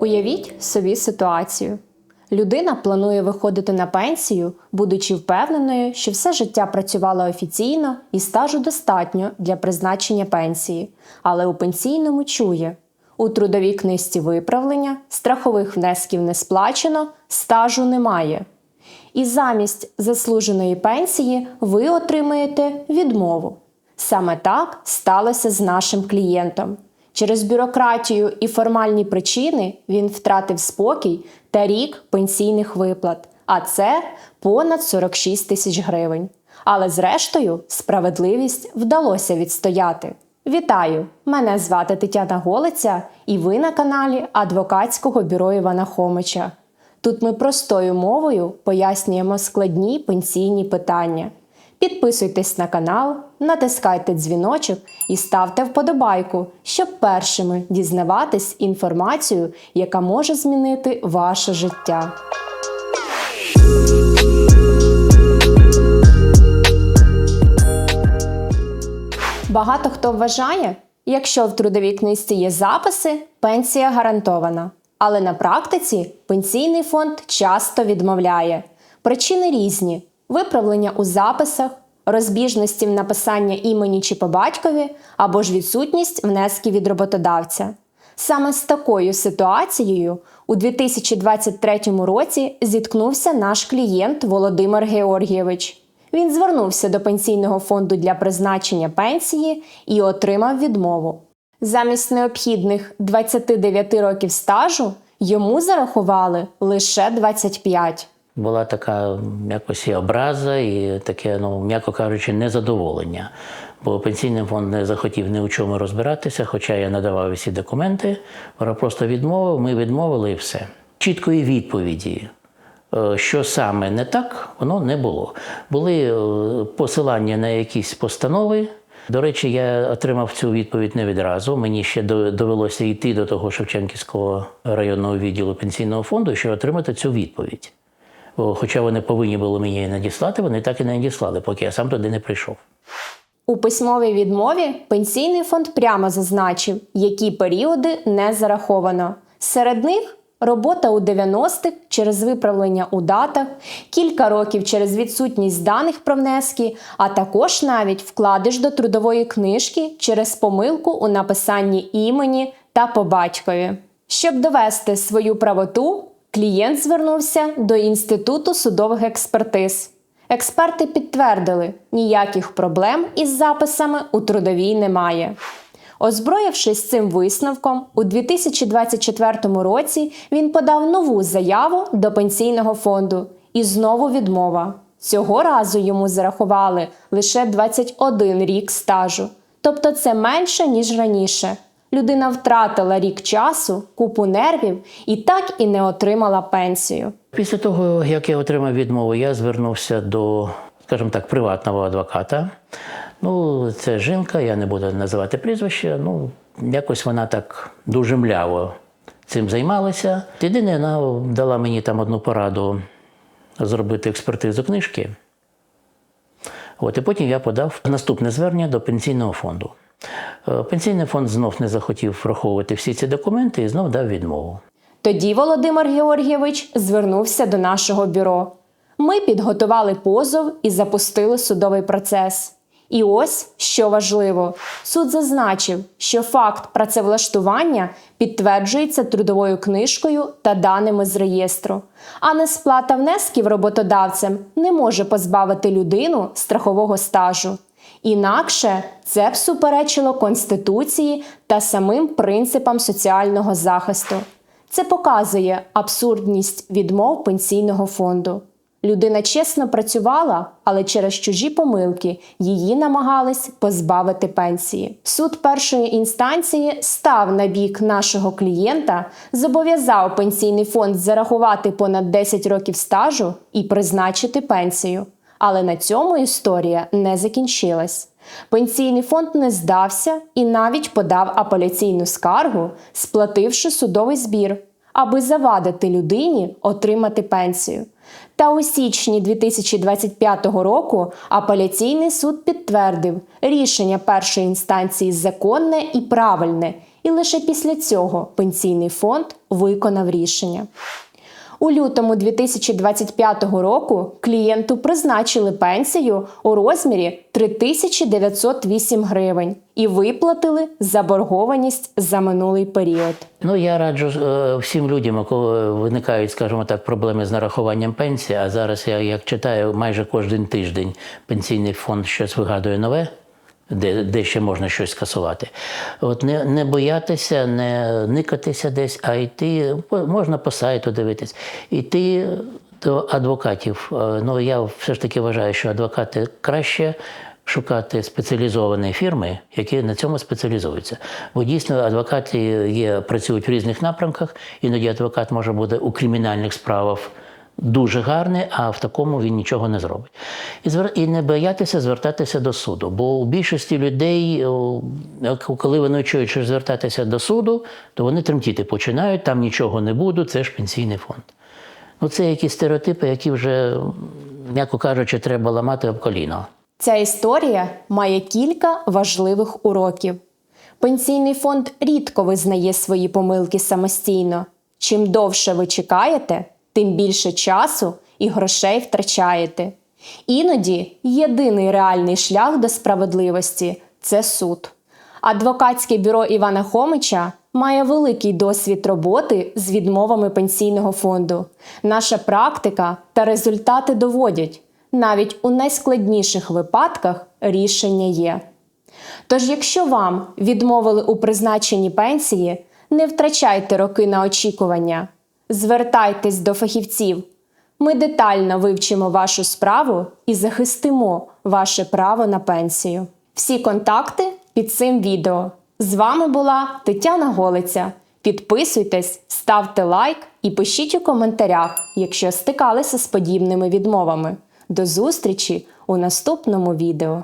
Уявіть собі ситуацію. Людина планує виходити на пенсію, будучи впевненою, що все життя працювала офіційно і стажу достатньо для призначення пенсії, але у пенсійному чує: у трудовій книжці виправлення, страхових внесків не сплачено, стажу немає. І замість заслуженої пенсії ви отримаєте відмову. Саме так сталося з нашим клієнтом. Через бюрократію і формальні причини він втратив спокій та рік пенсійних виплат, а це понад 46 тисяч гривень. Але зрештою справедливість вдалося відстояти. Вітаю! Мене звати Тетяна Голиця, і ви на каналі Адвокатського бюро Івана Хомича. Тут ми простою мовою пояснюємо складні пенсійні питання. Підписуйтесь на канал, натискайте дзвіночок і ставте вподобайку, щоб першими дізнаватись інформацію, яка може змінити ваше життя. Багато хто вважає, якщо в трудовій книжці є записи, пенсія гарантована. Але на практиці пенсійний фонд часто відмовляє. Причини різні: виправлення у записах, розбіжності в написання імені чи по батькові, або ж відсутність внесків від роботодавця. Саме з такою ситуацією у 2023 році зіткнувся наш клієнт Володимир Георгійович. Він звернувся до пенсійного фонду для призначення пенсії і отримав відмову. Замість необхідних 29 років стажу йому зарахували лише 25. Була така якось і образа, і таке, ну, м'яко кажучи, незадоволення. Бо пенсійний фонд не захотів ні у чому розбиратися, хоча я надавав всі документи, вона просто відмовив, ми відмовили і все. Чіткої відповіді, е, що саме не так, воно не було. Були е, посилання на якісь постанови. До речі, я отримав цю відповідь не відразу. Мені ще довелося йти до того Шевченківського районного відділу пенсійного фонду, щоб отримати цю відповідь. Хоча вони повинні були мені надіслати, вони так і не надіслали, поки я сам туди не прийшов. У письмовій відмові пенсійний фонд прямо зазначив, які періоди не зараховано. Серед них робота у 90-х через виправлення у датах, кілька років через відсутність даних про внески, а також навіть вкладиш до трудової книжки через помилку у написанні імені та по батькові. Щоб довести свою правоту, клієнт звернувся до Інституту судових експертиз. Експерти підтвердили, ніяких проблем із записами у трудовій немає. Озброївшись цим висновком, у 2024 році він подав нову заяву до пенсійного фонду і знову відмова. Цього разу йому зарахували лише 21 рік стажу, тобто це менше ніж раніше. Людина втратила рік часу, купу нервів і так і не отримала пенсію. Після того, як я отримав відмову, я звернувся до, скажімо так, приватного адвоката. Ну, це жінка, я не буду називати прізвище. Ну, якось вона так дуже мляво цим займалася. Єдине, вона дала мені там одну пораду зробити експертизу книжки. От, і потім я подав наступне звернення до пенсійного фонду. Е, Пенсійний фонд знов не захотів враховувати всі ці документи і знов дав відмову. Тоді Володимир Георгійович звернувся до нашого бюро. Ми підготували позов і запустили судовий процес. І ось що важливо: суд зазначив, що факт працевлаштування підтверджується трудовою книжкою та даними з реєстру, а несплата внесків роботодавцем не може позбавити людину страхового стажу. Інакше це б суперечило Конституції та самим принципам соціального захисту. Це показує абсурдність відмов пенсійного фонду. Людина чесно працювала, але через чужі помилки її намагались позбавити пенсії. Суд першої інстанції став на бік нашого клієнта, зобов'язав пенсійний фонд зарахувати понад 10 років стажу і призначити пенсію. Але на цьому історія не закінчилась. Пенсійний фонд не здався і навіть подав апеляційну скаргу, сплативши судовий збір, аби завадити людині отримати пенсію. Та у січні 2025 року апеляційний суд підтвердив рішення першої інстанції законне і правильне, і лише після цього пенсійний фонд виконав рішення. У лютому 2025 року клієнту призначили пенсію у розмірі 3908 гривень і виплатили заборгованість за минулий період. Ну, я раджу е, всім людям, кого виникають, скажімо так, проблеми з нарахуванням пенсії. А зараз я як читаю майже кожен тиждень пенсійний фонд щось вигадує нове. Де, де ще можна щось скасувати. От не, не боятися, не никатися десь, а йти, можна по сайту дивитись, йти до адвокатів. Е, Ну, я все ж таки вважаю, що адвокати краще шукати спеціалізовані фірми, які на цьому спеціалізуються. Бо дійсно адвокати є, працюють в різних напрямках, іноді адвокат може бути у кримінальних справах дуже гарний, а в такому він нічого не зробить. І, і не боятися звертатися до суду. Бо у більшості людей, коли вони чують, що звертатися до суду, то вони тремтіти починають, там нічого не буде, це ж пенсійний фонд. Ну, це якісь стереотипи, які вже, м'яко кажучи, треба ламати об коліно. Ця історія має кілька важливих уроків. Пенсійний фонд рідко визнає свої помилки самостійно. Чим довше ви чекаєте, тим більше часу і грошей втрачаєте. Іноді єдиний реальний шлях до справедливості це суд. Адвокатське бюро Івана Хомича має великий досвід роботи з відмовами пенсійного фонду. Наша практика та результати доводять, навіть у найскладніших випадках рішення є. Тож, якщо вам відмовили у призначенні пенсії, не втрачайте роки на очікування. Звертайтесь до фахівців. Ми детально вивчимо вашу справу і захистимо ваше право на пенсію. Всі контакти під цим відео. З вами була Тетяна Голиця. Підписуйтесь, ставте лайк і пишіть у коментарях, якщо стикалися з подібними відмовами. До зустрічі у наступному відео.